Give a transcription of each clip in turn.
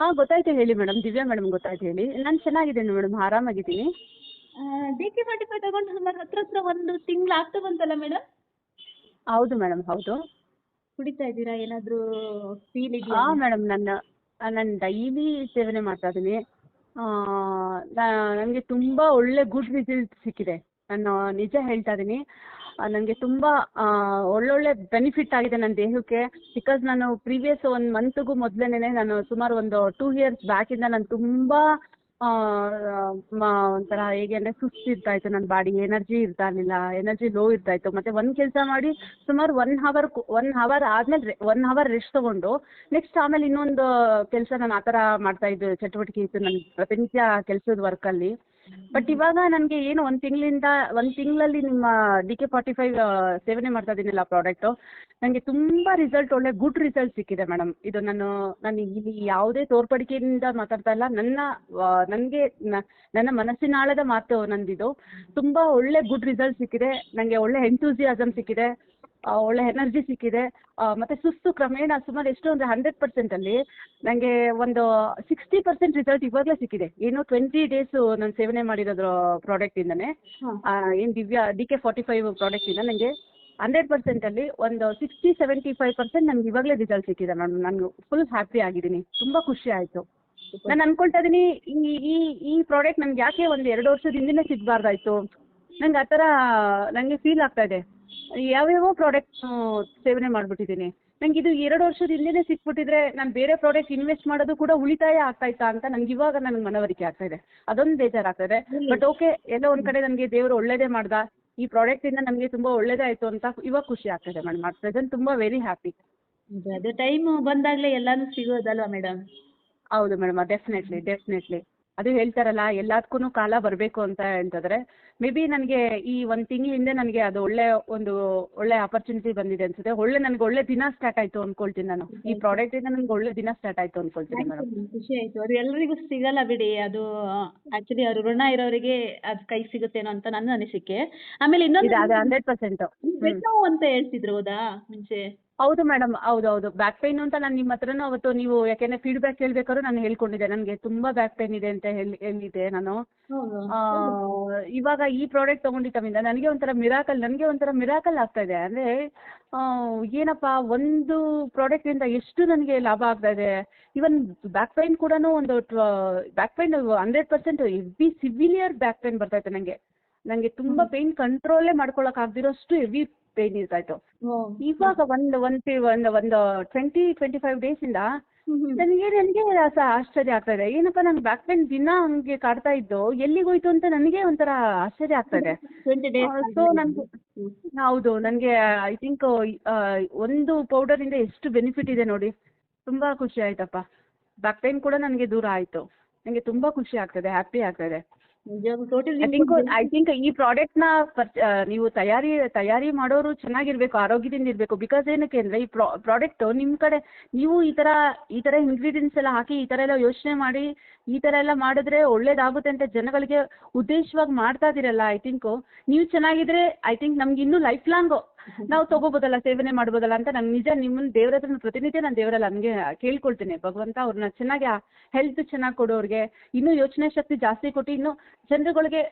ಹಾಂ ಗೊತ್ತಾಯ್ತು ಹೇಳಿ ಮೇಡಮ್. ದಿವ್ಯಾ ಮೇಡಮ್ ಗೊತ್ತಾಯ್ತು ಹೇಳಿ. ನಾನು ಚೆನ್ನಾಗಿದ್ದೀನಿ ಮೇಡಮ್. ಆರಾಮಾಗಿದ್ದೀನಿ. ಡಿ ಕೆ ಫಾರ್ಟಿ ಫೈವ್ ತಗೊಂಡು ಸುಮಾರು ಹತ್ರ ಹತ್ರ ಒಂದು ತಿಂಗಳು ಆಗ್ತಾ ಬಂತಲ್ಲ ಮೇಡಮ್? ಹೌದು ಮೇಡಮ್ ಹೌದು. ಕುಡಿತಾ ಇದ್ದೀರಾ? ಏನಾದರೂ ಫೀಲ್ ಇದೆಯಾ? ಹಾಂ ಮೇಡಮ್. ನನ್ನ ನಾನು ಡೈಲಿ ಸೇವನೆ ಮಾಡ್ತಾ ಇದ್ದೀನಿ. ನನಗೆ ತುಂಬ ಒಳ್ಳೆ ಗುಡ್ ರಿಸಲ್ಟ್ ಸಿಕ್ಕಿದೆ. ನಾನು ನಿಜ ಹೇಳ್ತಾ ಇದ್ದೀನಿ. ನನಗೆ ತುಂಬಾ ಒಳ್ಳೊಳ್ಳೆ ಬೆನಿಫಿಟ್ ಆಗಿದೆ ನನ್ನ ದೇಹಕ್ಕೆ. ಬಿಕಾಸ್ ನಾನು ಪ್ರೀವಿಯಸ್ ಒಂದು ಮಂತ್ಗೂ ಮೊದಲೇನೆ ನಾನು ಸುಮಾರು ಒಂದು ಟೂ ಇಯರ್ಸ್ ಬ್ಯಾಕಿಂದ ನಾನು ತುಂಬ ಒಂಥರ ಹೇಗೆ ಅಂದರೆ ಸುಸ್ತಿರ್ತಾ ಇತ್ತು ನನ್ನ ಬಾಡಿ ಎನರ್ಜಿ ಇರ್ತಾ ಇರಲಿಲ್ಲ. ಎನರ್ಜಿ ಲೋ ಇರ್ತಾ ಇತ್ತು ಮತ್ತೆ ಒಂದು ಕೆಲಸ ಮಾಡಿ ಸುಮಾರು ಒನ್ ಹವರ್ ಒನ್ ಹವರ್ ಆದಮೇಲೆ ಒನ್ ಹವರ್ ರೆಸ್ಟ್ ತೊಗೊಂಡು ನೆಕ್ಸ್ಟ್ ಆಮೇಲೆ ಇನ್ನೊಂದು ಕೆಲಸ ನಾನು ಆತರ ಮಾಡ್ತಾ ಇದ್ದೆ ಚಟುವಟಿಕೆ ಇತ್ತು ನನ್ನ ಪ್ರತಿನಿತ್ಯ ಕೆಲಸದ ವರ್ಕಲ್ಲಿ ಬಟ್ ಇವಾಗ ನನಗೆ ಏನು ಒಂದು ತಿಂಗಳಿಂದ ಒಂದು ತಿಂಗಳಲ್ಲಿ ನಿಮ್ಮ ಡಿ ಕೆ ಫಾರ್ಟಿ ಫೈವ್ ಸೇವನೆ ಮಾಡ್ತಾ ಇದ್ದೀನಲ್ಲ ಪ್ರಾಡಕ್ಟು ನನಗೆ ತುಂಬ ರಿಸಲ್ಟ್ ಒಳ್ಳೆ ಗುಡ್ ರಿಸಲ್ಟ್ ಸಿಕ್ಕಿದೆ ಮೇಡಮ್ ಇದು ನಾನು ನಾನು ಇಲ್ಲಿ ಯಾವುದೇ ತೋರ್ಪಡಿಕೆಯಿಂದ ಮಾತಾಡ್ತಾ ಇಲ್ಲ. ನನ್ನ ನನಗೆ ನನ್ನ ಮನಸ್ಸಿನಾಳದ ಮಾತು ನಂದಿದು. ತುಂಬ ಒಳ್ಳೆ ಗುಡ್ ರಿಸಲ್ಟ್ ಸಿಕ್ಕಿದೆ. ನನಗೆ ಒಳ್ಳೆ ಎಂತೂಸಿಯಾಸಮ್ ಸಿಕ್ಕಿದೆ. ಆ, ಒಳ್ಳೆ ಎನರ್ಜಿ ಸಿಕ್ಕಿದೆ. ಮತ್ತೆ ಸುಸ್ತು ಕ್ರಮೇಣ ಸುಮಾರು ಎಷ್ಟು ಅಂದ್ರೆ ಹಂಡ್ರೆಡ್ ಪರ್ಸೆಂಟಲ್ಲಿ ನನಗೆ ಒಂದು ಸಿಕ್ಸ್ಟಿ ಪರ್ಸೆಂಟ್ ರಿಸಲ್ಟ್ ಇವಾಗಲೇ ಸಿಕ್ಕಿದೆ. ಏನು ಟ್ವೆಂಟಿ ಡೇಸ್ ನಾನು ಸೇವನೆ ಮಾಡಿರೋದ್ರ ಪ್ರಾಡಕ್ಟಿಂದನೇ ಏನ್ Divya D K forty five ಪ್ರಾಡಕ್ಟಿಂದ ನನಗೆ ಹಂಡ್ರೆಡ್ ಪರ್ಸೆಂಟಲ್ಲಿ ಒಂದು ಸಿಕ್ಸ್ಟಿ ಸೆವೆಂಟಿ ಫೈವ್ ಪರ್ಸೆಂಟ್ ನನಗೆ ಇವಾಗಲೇ ರಿಸಲ್ಟ್ ಸಿಕ್ಕಿದೆ ನಾನು ನಾನು ಫುಲ್ ಹ್ಯಾಪಿ ಆಗಿದ್ದೀನಿ. ತುಂಬಾ ಖುಷಿ ಆಯಿತು. ನಾನು ಅನ್ಕೊಳ್ತಾ ಇದ್ದೀನಿ ಈ ಈ ಈ ಪ್ರಾಡಕ್ಟ್ ನಮ್ಗೆ ಯಾಕೆ ಒಂದು ಎರಡು ವರ್ಷದ ಹಿಂದಿನೇ ಸಿಗಬಾರ್ದಾಯ್ತು? ನಂಗೆ ಆ ಥರ ನನಗೆ ಫೀಲ್ ಆಗ್ತಾ ಇದೆ. ಯಾವ್ಯಾವೋ ಪ್ರಾಡಕ್ಟ್ ಸೇವನೆ ಮಾಡಿಬಿಟ್ಟಿದ್ದೀನಿ. ನಂಗೆ ಇದು ಎರಡು ವರ್ಷದ ಹಿಂದೆನೇ ಸಿಕ್ಬಿಟ್ಟಿದ್ರೆ ನಾನು ಬೇರೆ ಪ್ರಾಡಕ್ಟ್ ಇನ್ವೆಸ್ಟ್ ಮಾಡೋದು ಕೂಡ ಉಳಿತಾಯ ಆಗ್ತಾ ಇತ್ತಾ ಅಂತ ನಂಗೆ ಇವಾಗ ನನಗೆ ಮನವರಿಕೆ ಆಗ್ತಾ ಇದೆ. ಅದೊಂದು ಬೇಜಾರಾಗ್ತಾ ಇದೆ. ಬಟ್ ಓಕೆ ಎಲ್ಲೋ ಒಂದ್ ಕಡೆ ನನಗೆ ದೇವರು ಒಳ್ಳೇದೇ ಮಾಡ್ದ. ಈ ಪ್ರಾಡಕ್ಟಿಂದ ನನಗೆ ತುಂಬ ತುಂಬಾ ಒಳ್ಳೇದಾಯ್ತು ಅಂತ ಇವಾಗ ಖುಷಿ ಆಗ್ತಿದೆ ಮೇಡಮ್. ಅಟ್ ಪ್ರೆಸೆಂಟ್ ತುಂಬಾ ವೆರಿ ಹ್ಯಾಪಿ ಅದೇ ಟೈಮ್ ಬಂದಾಗ್ಲೇ ಬಂದಾಗಲೇ ಎಲ್ಲಾನು ಸಿಗೋದಲ್ವಾ ಮೇಡಮ್? ಹೌದು ಮೇಡಮ್ ಡೆಫಿನೆಟ್ಲಿ ಡೆಫಿನೆಟ್ಲಿ ಅದು ಹೇಳ್ತಾರಲ್ಲ ಎಲ್ಲದಕ್ಕೂ ಕಾಲ ಬರಬೇಕು ಅಂತ ಅಂತಂದ್ರೆ ಮೇ ಬಿ ನನಗೆ ಈ ಒಂದು ತಿಂಗಳ ಹಿಂದೆ ನನಗೆ ಅದು ಒಳ್ಳೆ ಒಂದು ಒಳ್ಳೆ ಆಪರ್ಚುನಿಟಿ ಬಂದಿದೆ ಅನ್ಸುತ್ತೆ. ಒಳ್ಳೆ ನನಗೆ ಒಳ್ಳೆ ದಿನ ಸ್ಟಾರ್ಟ್ ಆಯಿತು ಅನ್ಕೊಳ್ತೀನಿ ನಾನು. ಈ ಪ್ರಾಡಕ್ಟಿಂದ ನನಗೆ ಒಳ್ಳೆ ದಿನ ಸ್ಟಾರ್ಟ್ ಆಯಿತು ಅಂದ್ಕೊಳ್ತೀನಿ ಮೇಡಮ್ ಖುಷಿ ಆಯ್ತು. ಅದು ಎಲ್ಲರಿಗೂ ಸಿಗಲ್ಲ ಬಿಡಿ. ಅದು ಆಕ್ಚುಲಿ ಅವ್ರ ಋಣ ಇರೋರಿಗೆ ಅದು ಕೈ ಸಿಗುತ್ತೇನೋ ಅಂತ ನನ್ನ ಅನಿಸಿಕೆ. ಆಮೇಲೆ ಇನ್ನೊಂದು ಇದು ಅದು ಹಂಡ್ರೆಡ್ ಪರ್ಸೆಂಟ್. ಬೆನ್ನು ಅಂತ ಹೇಳ್ತಿದ್ರು ಹೌದಾ ಮುಂಚೆ? ಹೌದು ಮೇಡಮ್ ಹೌದು ಹೌದು ಬ್ಯಾಕ್ ಪೈನ್ ಅಂತ ನಾನು ನಿಮ್ಮ ಹತ್ರನೂ ಅವತ್ತು ನೀವು ಯಾಕೆಂದ್ರೆ ಫೀಡ್ಬ್ಯಾಕ್ ಹೇಳ್ಬೇಕಾದ್ರೂ ನಾನು ಹೇಳ್ಕೊಂಡಿದ್ದೆ. ನನಗೆ ತುಂಬ ಬ್ಯಾಕ್ ಪೈನ್ ಇದೆ ಅಂತ ಹೇಳಿ ಹೇಳಿದ್ದೆ ನಾನು. ಇವಾಗ ಈ ಪ್ರಾಡಕ್ಟ್ ತಗೊಂಡಿದ್ದಮಿಂದ ನನಗೆ ಒಂಥರ ಮಿರಾಕಲ್ ನನಗೆ ಒಂಥರ ಮಿರಾಕಲ್ ಆಗ್ತಾ ಇದೆ. ಅಂದರೆ ಏನಪ್ಪ ಒಂದು ಪ್ರಾಡಕ್ಟಿಂದ ಎಷ್ಟು ನನಗೆ ಲಾಭ ಆಗ್ತಾ ಇದೆ? ಇವನ್ ಬ್ಯಾಕ್ ಪೈನ್ ಕೂಡ ಒಂದು back pain hundred percent heavy severe back pain ಬರ್ತಾ ಇತ್ತು ನನಗೆ ನನಗೆ ತುಂಬಾ ಪೇನ್ ಕಂಟ್ರೋಲೇ ಮಾಡ್ಕೊಳಕ್ ಆಗದಿರೋಷ್ಟು ಹೆವಿ ಪೇನ್ ಇರ್ತಾ ಇತ್ತು. ಇವಾಗ ಒಂದ್ ಒಂದ್ ಒಂದ್ ಒಂದು ಟ್ವೆಂಟಿ ಟ್ವೆಂಟಿ ಫೈವ್ ಡೇಸ್ ಇಂದ. ನನಗೆ ನನಗೆ ಆಶ್ಚರ್ಯ ಆಗ್ತಾ ಇದೆ. ಏನಪ್ಪ ನಂಗೆ ಬ್ಯಾಕ್ ಪೇನ್ ದಿನ ಹಂಗೆ ಕಾಡ್ತಾ ಇದ್ದು ಎಲ್ಲಿಗ್ ಹೋಯ್ತು ಅಂತ ನನಗೆ ಒಂಥರ ಆಶ್ಚರ್ಯ ಆಗ್ತಾ ಇದೆ. ಸೊ ನನಗೆ ಹೌದು ನನಗೆ ಐ ಥಿಂಕ್ ಒಂದು ಪೌಡರ್ ಇಂದ ಎಷ್ಟು ಬೆನಿಫಿಟ್ ಇದೆ ನೋಡಿ. ತುಂಬಾ ಖುಷಿ ಆಯ್ತಪ್ಪ. ಬ್ಯಾಕ್ ಪೇನ್ ಕೂಡ ನನಗೆ ದೂರ ಆಯ್ತು. ನನಗೆ ತುಂಬಾ ಖುಷಿ ಆಗ್ತದೆ ಹ್ಯಾಪಿ ಆಗ್ತದೆ totally I think I think ಈ ಪ್ರಾಡಕ್ಟ್ನ ನ ನೀವು ತಯಾರಿ ತಯಾರಿ ಮಾಡೋರು ಚೆನ್ನಾಗಿರ್ಬೇಕು ಆರೋಗ್ಯದಿಂದ ಇರಬೇಕು. ಬಿಕಾಸ್ ಏನಕ್ಕೆ ಅಂದ್ರೆ ಈ ಪ್ರಾಡಕ್ಟ್ ನಿಮ್ಮ ಕಡೆ ನೀವು ಈ ತರ ಈ ತರ ಇಂಗ್ರೀಡಿಯೆಂಟ್ಸ್ ಎಲ್ಲ ಹಾಕಿ ಈ ತರ ಎಲ್ಲ ಯೋಚನೆ ಮಾಡಿ ಈ ತರ ಎಲ್ಲ ಮಾಡಿದ್ರೆ ಒಳ್ಳೇದಾಗುತ್ತೆ ಅಂತ ಜನಗಳಿಗೆ ಉದ್ದೇಶವಾಗಿ ಮಾಡ್ತಾ ಇದ್ದೀರಲ್ಲ ಐ ಥಿಂಕು ನೀವು ಚೆನ್ನಾಗಿದ್ರೆ ಐ ಥಿಂಕ್ ನಮ್ಗೆ ಇನ್ನೂ ಲೈಫ್ ಲಾಂಗು ನಾವು ತಗೋಬೋದಲ್ಲ ಸೇವನೆ ಮಾಡ್ಬೋದಲ್ಲ ಅಂತ ನಂಗೆ ನಿಜ ನಿಮ್ಮನ್ನ ದೇವ್ರ ಹತ್ರ ಪ್ರತಿನಿತ್ಯ ನಾನು ದೇವರಲ್ಲ ನನಗೆ ಕೇಳ್ಕೊಳ್ತೀನಿ. ಭಗವಂತ ಅವ್ರನ್ನ ಚೆನ್ನಾಗಿ ಹೆಲ್ತ್ ಚೆನ್ನಾಗಿ ಕೊಡೋರ್ಗೆ ಇನ್ನೂ ಯೋಚನೆ ಶಕ್ತಿ ಜಾಸ್ತಿ ಕೊಟ್ಟು ಇನ್ನೂ ಜನರುಗಳಿಗೆ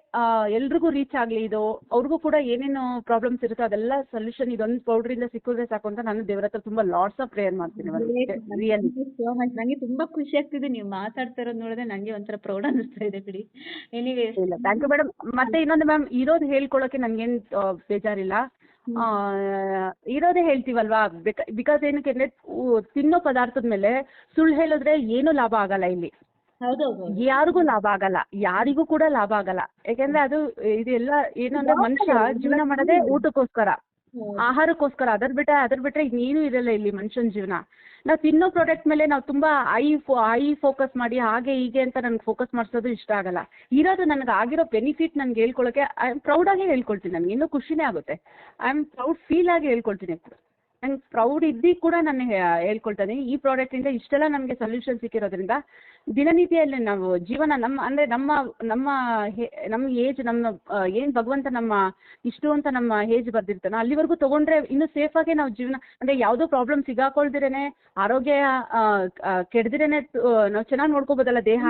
ಎಲ್ರಿಗೂ ರೀಚ್ ಆಗಲಿ ಇದು ಅವ್ರಿಗೂ ಕೂಡ ಏನೇನು ಪ್ರಾಬ್ಲಮ್ಸ್ ಇರುತ್ತೋ ಅದೆಲ್ಲ ಸೊಲ್ಯೂಷನ್ ಇದೊಂದು ಪೌಡ್ರಿಂದ ಸಿಕ್ಕಿದ್ರೆ ಸಾಕು ಅಂತ ನಾನು ದೇವ್ರ ಹತ್ರ ತುಂಬ ಲಾಟ್ಸ್ ಆಫ್ ಪ್ರೇಯರ್ ಮಾಡ್ತೀನಿ ರಿಯಲಿ ಸೋ ಮಚ್ ನನಗೆ ತುಂಬಾ ಖುಷಿ ಆಗ್ತಿದೆ ನೀವು ಮಾತಾಡ್ತಾ ಇರೋದು ನೋಡಿದ್ರೆ ನನಗೆ ಒಂಥರ ಪ್ರೌಡ್ ಅನಿಸ್ತಾ ಇದೆ ಬಿಡಿ. ಇಲ್ಲ ಥ್ಯಾಂಕ್ ಯು ಮೇಡಮ್ ಮತ್ತೆ ಇನ್ನೊಂದು ಮ್ಯಾಮ್ ಇರೋದು ಹೇಳ್ಕೊಳ್ಳೋಕೆ ನನಗೇನು ಬೇಜಾರಿಲ್ಲ. ಇರೋದೇ ಹೇಳ್ತೀವಲ್ವಾ? ಬಿಕಾಸ್ ಏನಕ್ಕೆ ಅಂದ್ರೆ ತಿನ್ನೋ ಪದಾರ್ಥದ ಮೇಲೆ ಸುಳ್ಳು ಹೇಳಿದ್ರೆ ಏನು ಲಾಭ ಆಗಲ್ಲ ಇಲ್ಲಿ. ಯಾರಿಗೂ ಲಾಭ ಆಗಲ್ಲ. ಯಾರಿಗೂ ಕೂಡ ಲಾಭ ಆಗಲ್ಲ. ಯಾಕಂದ್ರೆ ಅದು ಇದೆಲ್ಲ ಏನಂದ್ರೆ ಮನುಷ್ಯ ಜೀವನ ಮಾಡೋದೇ ಊಟಕ್ಕೋಸ್ಕರ. ಆಹಾರಕ್ಕೋಸ್ಕರ, ಅದರ್ ಬಿಟ್ರೆ ಅದರ್ ಬಿಟ್ರೆ ಇನ್ನೇನು ಇರಲ್ಲ ಇಲ್ಲಿ ಮನುಷ್ಯನ ಜೀವನ. ನಾವು ತಿನ್ನೋ ಪ್ರಾಡಕ್ಟ್ ಮೇಲೆ ನಾವು ತುಂಬಾ ಐ ಫೋ ಐ ಫೋಕಸ್ ಮಾಡಿ, ಹಾಗೆ ಹೀಗೆ ಅಂತ ನನಗೆ ಫೋಕಸ್ ಮಾಡಿಸೋದು ಇಷ್ಟ ಆಗಲ್ಲ. ಇರೋದು ನನಗೆ ಆಗಿರೋ ಬೆನಿಫಿಟ್ ನನಗೆ ಹೇಳ್ಕೊಳ್ಳೋಕೆ ಐ ಆಮ್ ಪ್ರೌಡಾಗಿ ಹೇಳ್ಕೊಳ್ತೀನಿ. ನನಗೆ ಇನ್ನೂ ಖುಷಿನೇ ಆಗುತ್ತೆ. ಐ ಆಮ್ ಪ್ರೌಡ್ ಆಗಿ ಹೇಳ್ಕೊಳ್ತೀನಿ. ನಂಗೆ ಪ್ರೌಡ್ ಇದ್ದು ಕೂಡ ನಾನು ಹೇಳ್ಕೊಳ್ತಾ ಈ ಪ್ರಾಡಕ್ಟಿಂದ ಇಷ್ಟೆಲ್ಲ ನಮಗೆ ಸೊಲ್ಯೂಷನ್ ಸಿಕ್ಕಿರೋದ್ರಿಂದ ದಿನನಿತ್ಯದಲ್ಲಿ ನಾವು ಜೀವನ ನಮ್ಮ, ಅಂದ್ರೆ ನಮ್ಮ ನಮ್ಮ ನಮ್ಮ ಏಜ್ ನಮ್ಮ ಏನ್ ಭಗವಂತ ನಮ್ಮ ಇಷ್ಟು ಅಂತ ನಮ್ಮ ಏಜ್ ಬರ್ದಿರ್ತಾನ ಅಲ್ಲಿವರೆಗೂ ತಗೊಂಡ್ರೆ ಇನ್ನು ಸೇಫ್ ಆಗಿ ನಾವು ಜೀವನ, ಅಂದರೆ ಯಾವುದೋ ಪ್ರಾಬ್ಲಮ್ ಸಿಗಾಕೊಳ್ದಿರೇನೆ, ಆರೋಗ್ಯ ಕೆಡ್ದಿರೇ ನಾವು ಚೆನ್ನಾಗಿ ನೋಡ್ಕೋಬೋದಲ್ಲ ದೇಹ